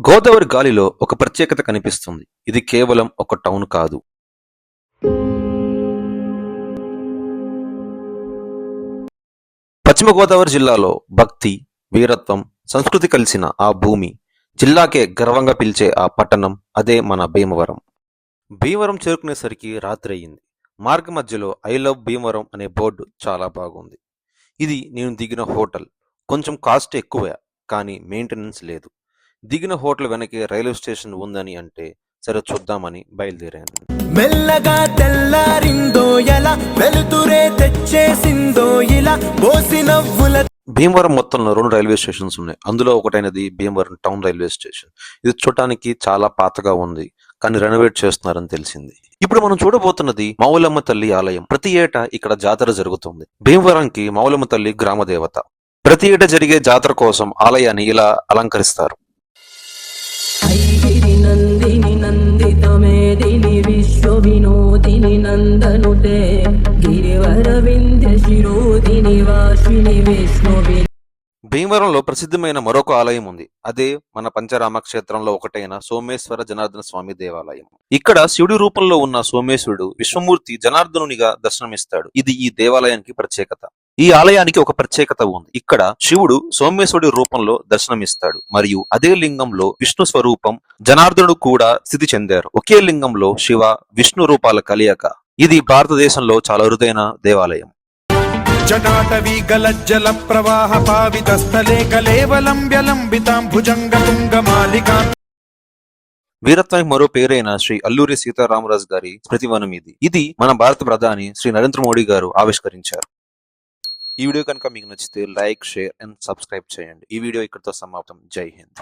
గోదావరి గాలిలో ఒక ప్రత్యేకత కనిపిస్తుంది. ఇది కేవలం ఒక టౌన్ కాదు. పశ్చిమ గోదావరి జిల్లాలో భక్తి వీరత్వం సంస్కృతి కలిసిన ఆ భూమి జిల్లాకే గర్వంగా పిలిచే ఆ పట్టణం అదే మన భీమవరం. భీమవరం చేరుకునేసరికి రాత్రి అయ్యింది. మార్గ మధ్యలో ఐ లవ్ భీమవరం అనే బోర్డు చాలా బాగుంది. ఇది నేను దిగిన హోటల్. కొంచెం కాస్ట్ ఎక్కువే కానీ మెయింటెనెన్స్ లేదు. దిగిన హోటల్ వెనకే రైల్వే స్టేషన్ ఉందని అంటే సరే చూద్దామని బయలుదేరాను. మెల్లగా తెల్లారిందో ఎలా వెలుతురే తెచ్చేసిందో ఇలా పోసి నవ్వుల భీమవరం మొత్తంలో రెండు రైల్వే స్టేషన్స్ ఉన్నాయి. అందులో ఒకటైనది భీమవరం టౌన్ రైల్వే స్టేషన్. ఇది చూడటానికి చాలా పాతగా ఉంది కానీ రెనోవేట్ చేస్తున్నారని తెలిసింది. ఇప్పుడు మనం చూడబోతున్నది మౌలమ్మ తల్లి ఆలయం. ప్రతి ఏటా ఇక్కడ జాతర జరుగుతుంది. భీమవరంకి మౌలమ్మ తల్లి గ్రామ దేవత ప్రతి ఏటా జరిగే జాతర కోసం ఆలయాన్ని ఇలా అలంకరిస్తారు. నందిని విశ్వ వినోదిని నందనుతే గిరివర వింధ్య శిరోదిని వాసిని విష్ణువి. భీమవరంలో ప్రసిద్ధమైన మరొక ఆలయం ఉంది. అదే మన పంచరామ క్షేత్రంలో ఒకటైన సోమేశ్వర జనార్దన స్వామి దేవాలయం. ఇక్కడ శివుడి రూపంలో ఉన్న సోమేశ్వరుడు విశ్వమూర్తి జనార్దనునిగా దర్శనమిస్తాడు. ఇది ఈ దేవాలయానికి ప్రత్యేకత. ఈ ఆలయానికి ఒక ప్రత్యేకత ఉంది. ఇక్కడ శివుడు సోమేశ్వరుడి రూపంలో దర్శనమిస్తాడు. మరియు అదే లింగంలో విష్ణు స్వరూపం జనార్దనుడు కూడా స్థితి చెందారు. ఒకే లింగంలో శివ విష్ణు రూపాల కలియక. ఇది భారతదేశంలో చాలా అరుదైన దేవాలయం. జటాటవీ గలజ్జల ప్రవాహ పావిత స్థలే కలేవలంబ్యలంబితాం భుజంగ తుంగ వీరత్వానికి మరో పేరైన శ్రీ అల్లూరి సీతారామరాజు గారి స్మృతివనం ఇది ఇది మన భారత ప్రధాని శ్రీ నరేంద్ర మోడీ గారు ఆవిష్కరించారు. ఈ వీడియో కనుక మీకు నచ్చితే లైక్ షేర్ అండ్ సబ్స్క్రైబ్ చేయండి. ఈ వీడియో ఇక్కడితో సమాప్తం. జై హింద్.